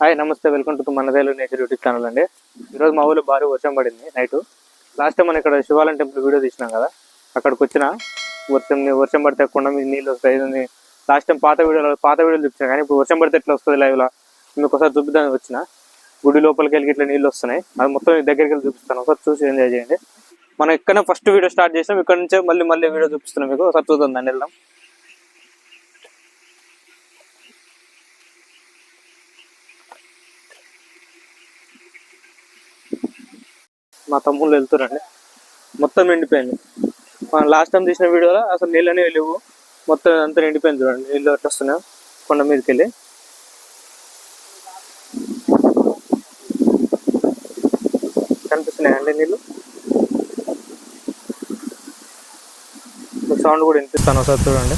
Hi namaste. Welcome to మన nature YouTube channel అండి. ఈరోజు మా ఊళ్ళో భారీ వర్షం పడింది నైట్. లాస్ట్ టైం మనం ఇక్కడ శివాలయం టెంపుల్ వీడియో తీసినాం కదా. అక్కడికి వచ్చిన వర్షం వర్షం పడితే కొండ మీద నీళ్ళు వస్తాయి లాస్ట్ టైం పాత వీడియోలో పాత వీడియోలు చూపించాను కానీ ఇప్పుడు వర్షం పడితే ఎట్లా వస్తుంది లైవ్లో మీకు ఒకసారి చూపిద్దామని వచ్చిన. గుడి లోపలికి వెళ్ళి ఇట్లా నీళ్ళు వస్తున్నాయి. అది మొత్తం దగ్గరికి వెళ్ళి చూపిస్తాను. ఒకసారి చూసి ఎంజాయ్ చేయండి. మనం ఇక్కడ ఫస్ట్ వీడియో స్టార్ట్ చేసినాం ఇక్కడ నుంచే మళ్ళీ మళ్ళీ వీడియో చూపిస్తున్నాం మీకు. ఒకసారి చూద్దాం దాన్ని వెళ్దాం. మా తమ్ముళ్ళు వెళ్తురండి. మొత్తం ఎండిపోయింది. మనం లాస్ట్ టైం తీసిన వీడియోలో అసలు నీళ్ళనే లేవు. మొత్తం అంతా ఎండిపోయింది చూడండి. నీళ్ళు ఎట్లా వస్తున్నాయి. కొండ మీదకి వెళ్ళి కనిపిస్తున్నాయండి నీళ్ళు? సౌండ్ కూడా వినిపిస్తాను ఒకసారి చూడండి.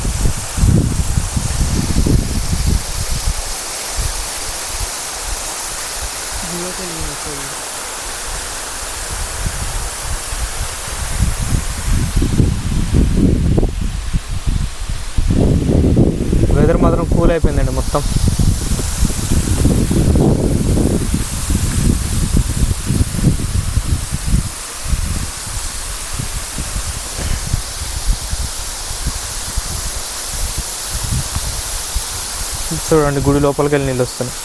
మాత్రం కూల్ అయిపోయిందండి మొత్తం. చూడండి గుడి లోపలికి వెళ్ళి నీళ్ళు వస్తున్నాయి.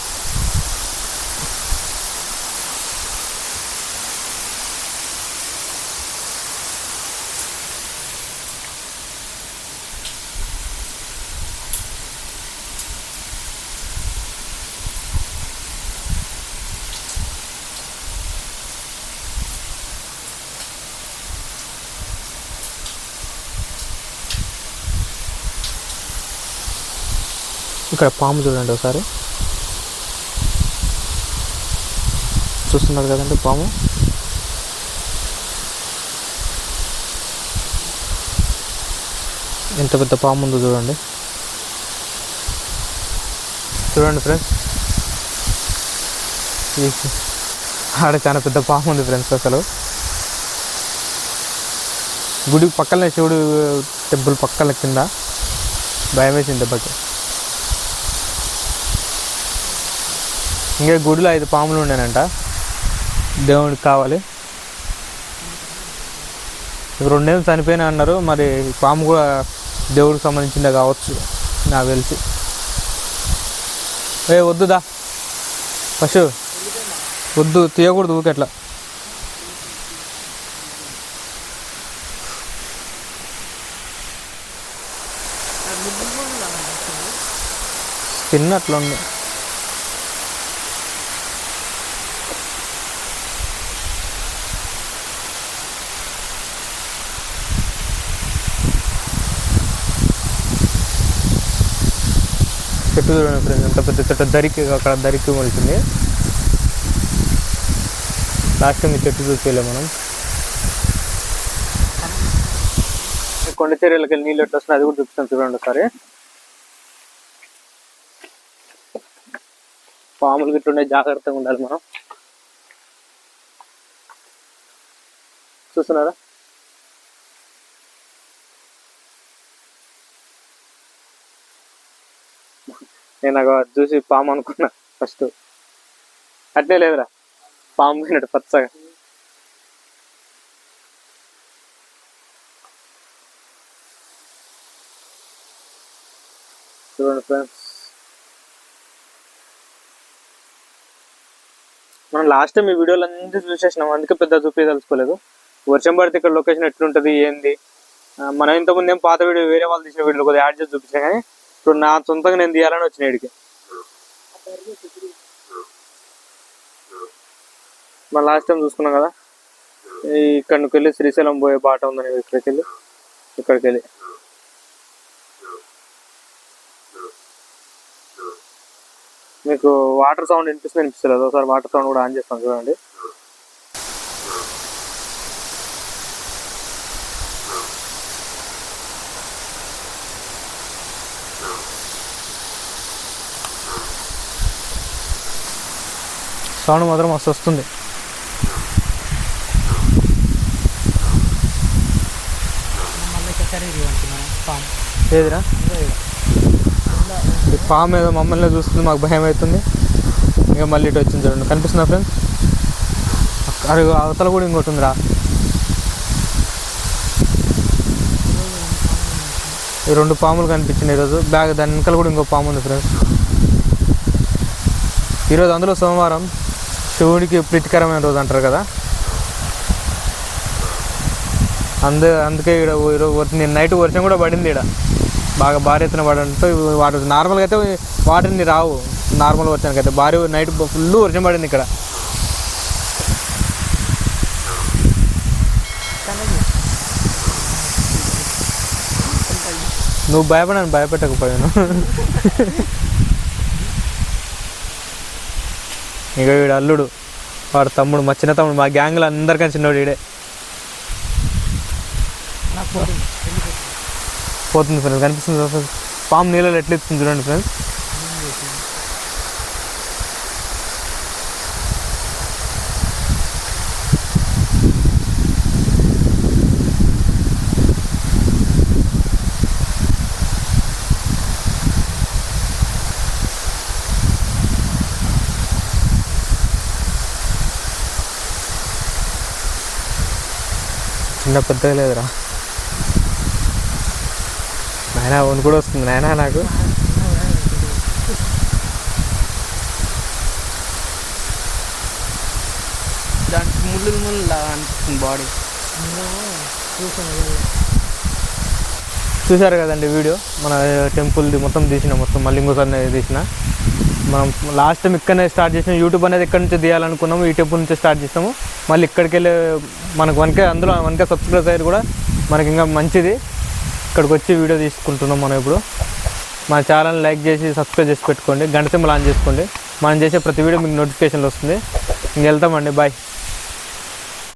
ఇక్కడ పాము చూడండి ఒకసారి. చూస్తున్నారు కదండి పాము? ఎంత పెద్ద పాము ఉందో చూడండి. చూడండి ఫ్రెండ్స్. ఆడ చాలా పెద్ద పాము ఉంది ఫ్రెండ్స్ అసలు. గుడి పక్కనే శివుడు టెంపుల్ పక్కన కింద. భయం వేసింది దెబ్బకి ఇంకా గుడిలో ఐదు పాములు ఉండేనంట. దేవుడికి కావాలి. ఇక రెండేళ్ళు చనిపోయినా అన్నారు. మరి పాము కూడా దేవుడికి సంబంధించిందే కావచ్చు నాకు తెలిసి. ఏ వద్దుదా పశు. వద్దు తీయకూడదు ఊకెట్లా. తిన్నట్లుంది. చెట్టు చూడండి ఫ్రెండ్స్ ఎంత పెద్ద చెట్టు? దరికి అక్కడ దరికి మొలిచింది. లాస్ట్ టైం చెట్టు చూసేలే మనం. కొండ చర్యలకి వెళ్ళి నీళ్ళు ఎట్లా వస్తున్నాయి అది కూడా చూపిస్తాను చూడండి ఒకసారి. పాములు గిట్ల ఉండే జాగ్రత్తగా ఉండాలి మనం. చూస్తున్నారా? నేను నాకు చూసి పాము అనుకున్నా ఫస్ట్. అట్లే లేదురా. పాము పోయినట్టు పచ్చగా. చూడండి ఫ్రెండ్స్. మనం లాస్ట్ టైం ఈ వీడియోలు అన్ని చూసేసినాం. అందుకే పెద్ద చూపించదలుచుకోలేదు వర్షం పడితే ఇక్కడ లొకేషన్ ఎట్లుంటుంది ఏంది? మనం ఇంతకుముందు ఏం పాత వీడియో వేరే వాళ్ళు తీసిన వీడియోలు కొద్దిగా యాడ్ చేసి చూపించాం కానీ ఇప్పుడు నా సొంతంగా నేను తీయాలని వచ్చిన ఇడికి మనం లాస్ట్ టైం చూసుకున్నాం కదా ఈ ఇక్కడికి వెళ్ళి శ్రీశైలం పోయే బాట ఉందని ఇక్కడికి వెళ్ళి ఇక్కడికి వెళ్ళి. మీకు వాటర్ సౌండ్ వినిపిస్తుంది వినిపిస్తలేదు. ఒకసారి వాటర్ సౌండ్ కూడా ఆన్ చేస్తాను చూడండి. సౌండ్ మాత్రం మస్తు వస్తుంది. ఏదిరా? ఈ పాము ఏదో మమ్మల్ని చూస్తుంది మాకు భయం అవుతుంది. ఇంకా మళ్ళీ ఇటు వచ్చింది చూడండి. కనిపిస్తుందా ఫ్రెండ్స్ అరుగు అవతల కూడా ఇంకోటి ఉందిరా. ఈ రెండు పాములు కనిపించింది ఈరోజు. బ్యాగ్ దాని వెనకాల కూడా ఇంకో పాము ఉంది ఫ్రెండ్స్ ఈరోజు అందులో సోమవారం. శివుడికి ప్రీతికరమైన రోజు అంటారు కదా. అందు అందుకే ఇక్కడ ఈరోజు నేను నైట్ వర్షం కూడా పడింది ఇక్కడ బాగా భారీ ఎత్తున పడంతో వాటర్ నార్మల్గా అయితే వాటర్ని రావు నార్మల్ వర్షానికి అయితే భారీ నైట్ ఫుల్ వర్షం పడింది ఇక్కడ. నువ్వు భయపడాను భయపెట్టకపోయాను. ఇక వీడు అల్లుడు. వాడు తమ్ముడు మా చిన్న తమ్ముడు మా గ్యాంగ్లో అందరికన్నా చిన్నోడు ఈడే. పోతుంది. ఫ్రెండ్స్ కనిపిస్తుంది? పాము నీళ్ళలో ఎట్లా చూడండి ఫ్రెండ్స్ చిన్న పెద్దగా లేదురా. నాయన వన్ కూడా వస్తుంది. నాయన నాకు. దానికి ముళ్ళు ముళ్ళు అనిపిస్తుంది బాడీ చూశారు కదండి వీడియో? మన టెంపుల్ది మొత్తం తీసిన మొత్తం మళ్ళీ ఇంకోసారి తీసిన. మనం లాస్ట్ టైం ఇక్కడనే స్టార్ట్ చేసినాం. యూట్యూబ్ అనేది ఎక్కడి నుంచి తీయాలనుకున్నాము ఈ టెంపుల్ నుంచి స్టార్ట్ చేసాము మళ్ళీ ఇక్కడికి వెళ్ళి మనకు వనకే అందులో వనకే సబ్స్క్రైబ్ అయ్యారు కూడా మనకి ఇంకా మంచిది. ఇక్కడికి వచ్చి వీడియో తీసుకుంటున్నాం మనం ఇప్పుడు. మన ఛానల్ లైక్ చేసి సబ్స్క్రైబ్ చేసి పెట్టుకోండి. గంట సింబల్ ఆన్ చేసుకోండి. మనం చేసే ప్రతి వీడియో మీకు నోటిఫికేషన్లు వస్తుంది. ఇంక వెళ్తామండి. బాయ్